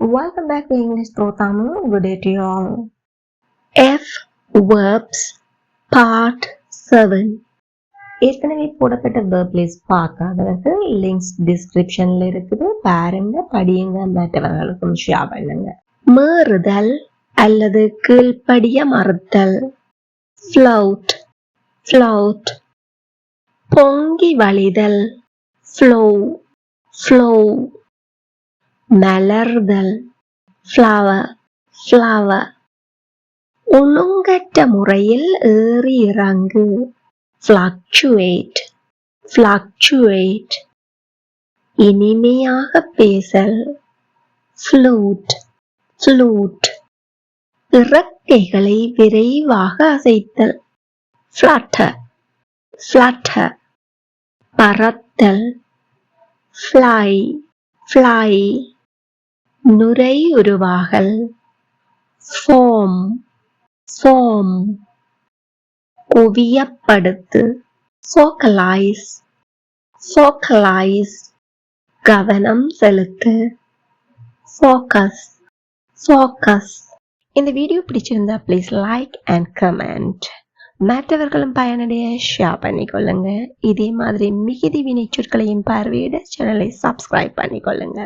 Welcome back to English Pro Tamil. Good day to you all. F verbs part 7 ஏற்கனவே போடப்பட்ட verb list பார்க்காதவர்கள் links டிஸ்கிரிப்ஷன்ல இருக்குது. பாருங்க படியுங்க மற்றவர்களுக்கும் ஷேர் பண்ணுங்க. மீறுதல் அல்லது கீழ்ப்படிய மறுத்தல் float float. பொங்கி வழிதல். Flow flow. மலர்தல் ஃப்ளவர் ஃப்ளவர் ஒழுங்கற்ற முறையில் ஏறி இறங்கு ஃப்ளக்சுவேட் ஃப்ளக்சுவேட் இனிமையாக பேசல் ஃப்ளூட் ஃப்ளூட் இறக்கைகளை விரைவாக அசைத்தல் ஃப்ளட்டர் ஃப்ளட்டர் பறத்தல் ஃப்ளை ஃப்ளை நுரை உருவாகல் ஃபோம் ஃபோம் குவியப்படுத்து. ஃபோக்கலைஸ் ஃபோக்கலைஸ் கவனம் செலுத்து. ஃபோக்கஸ் ஃபோக்கஸ் இந்த வீடியோ பிடிச்சிருந்தா ப்ளீஸ் லைக் அண்ட் கமெண்ட் மற்றவர்களும் பயனடைய ஷேர் பண்ணிக்கொள்ளுங்க. இதே மாதிரி மிகுதி வினைச்சொற்களையும் பார்வையிட சேனலை சப்ஸ்கிரைப் பண்ணிக்கொள்ளுங்க.